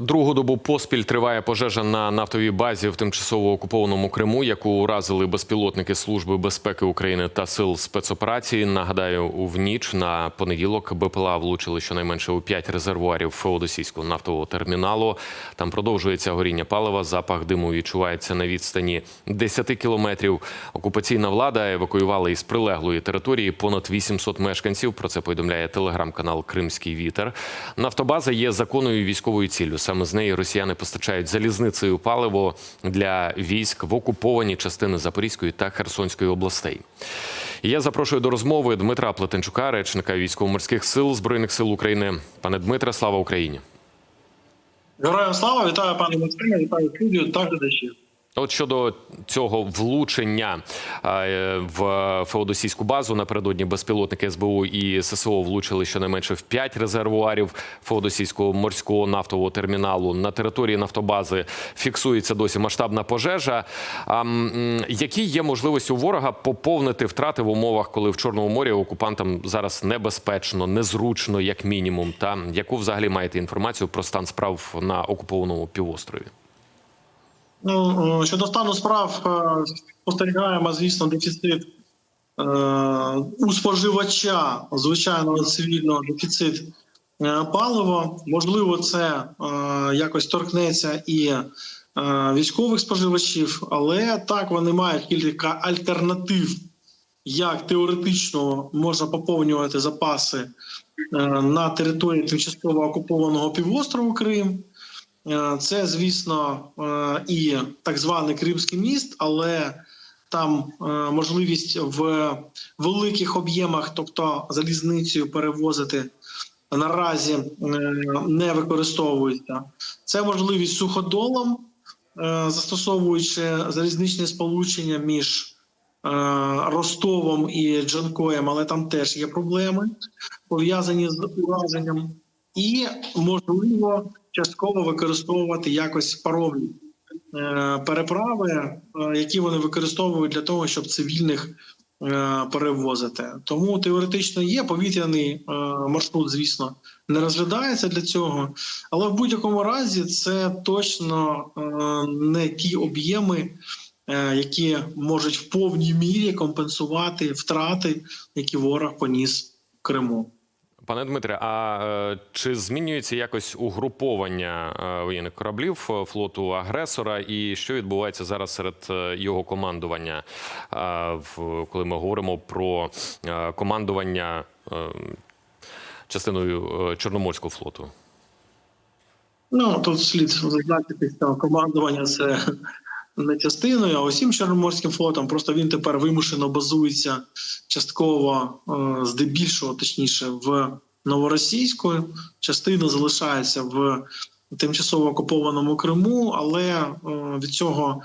Другу добу поспіль триває пожежа на нафтовій базі в тимчасово окупованому Криму, яку уразили безпілотники Служби безпеки України та сил спецоперації. Нагадаю, в ніч на понеділок БПЛА влучили щонайменше у п'ять резервуарів Феодосійського нафтового терміналу. Там продовжується горіння палива. Запах диму відчувається на відстані 10 кілометрів. Окупаційна влада евакуювала із прилеглої території понад 800 мешканців. Про це повідомляє телеграм-канал Кримський вітер. Нафтобаза є законною військовою ціллю. Саме з неї росіяни постачають залізницею паливо для військ в окуповані частини Запорізької та Херсонської областей. Я запрошую до розмови Дмитра Плетенчука, речника військово-морських сил збройних сил України. Пане Дмитре, слава Україні! Героям слава, вітаю пане Максиме, вітаю студію та глядачів. От щодо цього влучення е, в Феодосійську базу напередодні безпілотники СБУ і ССО влучили щонайменше в 5 резервуарів Феодосійського морського нафтового терміналу. На території нафтобази фіксується досі масштабна пожежа. Які є можливості у ворога поповнити втрати в умовах, коли в Чорному морі окупантам зараз небезпечно, незручно, як мінімум? Та яку взагалі маєте інформацію про стан справ на окупованому півострові? Ну, е, щодо стану справ, е, спостерігаємо, звісно, дефіцит е, у споживача звичайного цивільного дефіцит палива. Можливо, це якось торкнеться і військових споживачів, але так вони мають кілька альтернатив, як теоретично можна поповнювати запаси на території тимчасово окупованого півострову Крим. Е, Це, звісно, е, і так званий Кримський міст, але там е, можливість в великих об'ємах, тобто залізницею перевозити наразі не використовується. Це можливість суходолом, застосовуючи залізничне сполучення між Ростовом і Джанкоєм, але там теж є проблеми пов'язані з ураженням, і можливо частково використовувати якось паромні е, переправи, е, які вони використовують для того, щоб цивільних е, перевозити. Тому теоретично є повітряний маршрут, звісно, не розглядається для цього, але в будь-якому разі це точно не ті об'єми. Які можуть в повній мірі компенсувати втрати, які ворог поніс в Криму. Пане Дмитре, а е, чи змінюється якось угруповання е, воєнних кораблів е, флоту агресора, і що відбувається зараз серед його командування, коли ми говоримо про командування частиною Чорноморського флоту? Ну тут слід зазначити, що командування це не частиною, а усім Чорноморським флотом. Просто він тепер вимушено базується частково, е, здебільшого, точніше, в новоросійську. Частина залишається в тимчасово окупованому Криму, але е, від цього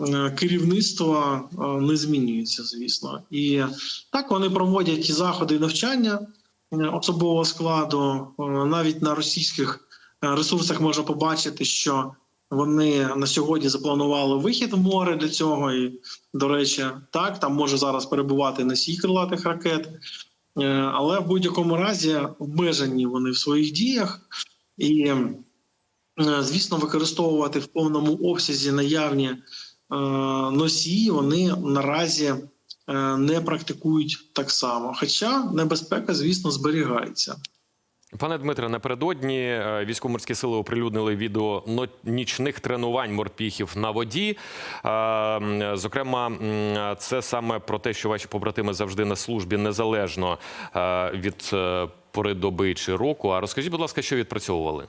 е, керівництво не змінюється, звісно. І так вони проводять заходи і навчання особового складу навіть на російських ресурсах можна побачити, що вони на сьогодні запланували вихід в море для цього. І, до речі, так там може зараз перебувати носій крилатих ракет, Е, але в будь-якому разі обмежені вони в своїх діях і, е, звісно, використовувати в повному обсязі наявні е, носії вони наразі не практикують так само. Хоча небезпека, звісно, зберігається. Пане Дмитре, напередодні е, військово-морські сили оприлюднили відео нічних тренувань морпіхів на воді. Е, Зокрема, це саме про те, що ваші побратими завжди на службі незалежно е, від пори доби чи року. А розкажіть, будь ласка, що відпрацьовували?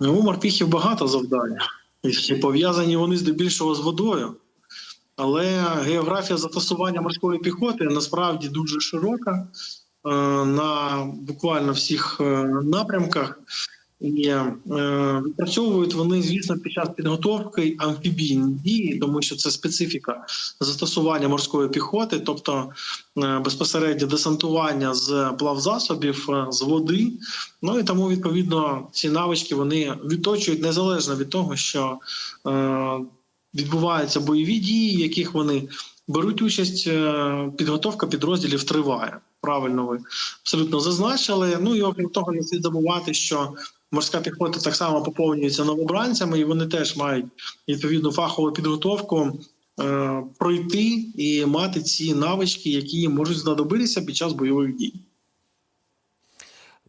Ну, у морпіхів багато завдань, і пов'язані вони здебільшого з водою. Але географія застосування морської піхоти насправді дуже широка на буквально всіх е, напрямках. І е, відпрацьовують вони, звісно, під час підготовки амфібійні дії, тому що це специфіка застосування морської піхоти, тобто е, безпосередньо десантування з плавзасобів е, з води. Ну і тому відповідно ці навички вони відточують незалежно від того, що е, відбуваються бойові дії, в яких вони беруть участь. е, Підготовка підрозділів триває. Правильно, ви абсолютно зазначили. Ну і окрім того, не слід забувати, що морська піхота так само поповнюється новобранцями, і вони теж мають відповідну фахову підготовку е, пройти і мати ці навички, які можуть знадобитися під час бойових дій.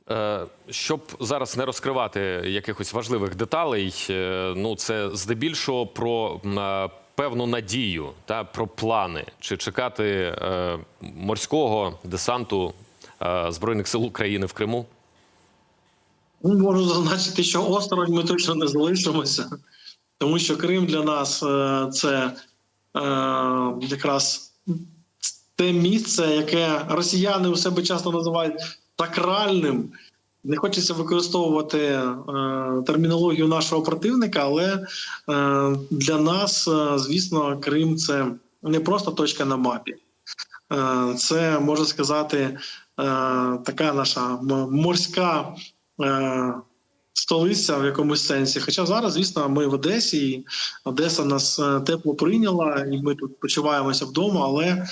Е, Щоб зараз не розкривати якихось важливих деталей, е, ну це здебільшого про певну надію та про плани, чи чекати е, морського десанту е, збройних сил України в Криму. Ну, можу зазначити, що осторонь ми точно не залишимося, тому що Крим для нас е, це е, якраз те місце, яке росіяни у себе часто називають сакральним. Не хочеться використовувати е, термінологію нашого противника, але е, для нас, е, звісно, Крим це не просто точка на мапі. Е, це можна сказати е, така наша морська е, столиця в якомусь сенсі. Хоча зараз, звісно, ми в Одесі, і Одеса нас е, тепло прийняла, і ми тут почуваємося вдома. Але е,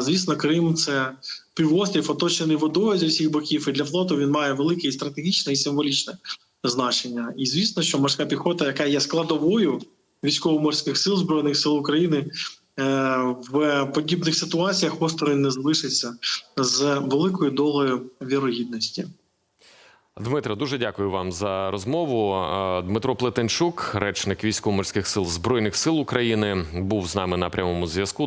звісно, Крим це півострів, оточений водою зі всіх боків. І для флоту він має велике і стратегічне і символічне значення. І звісно, що морська піхота, яка є складовою військово-морських сил збройних сил України. е, В подібних ситуаціях осторонь не залишиться з великою долею вірогідності. Дмитро, дуже дякую вам за розмову. Е, Дмитро Плетенчук, речник військово-морських сил Збройних сил України, був з нами на прямому зв'язку.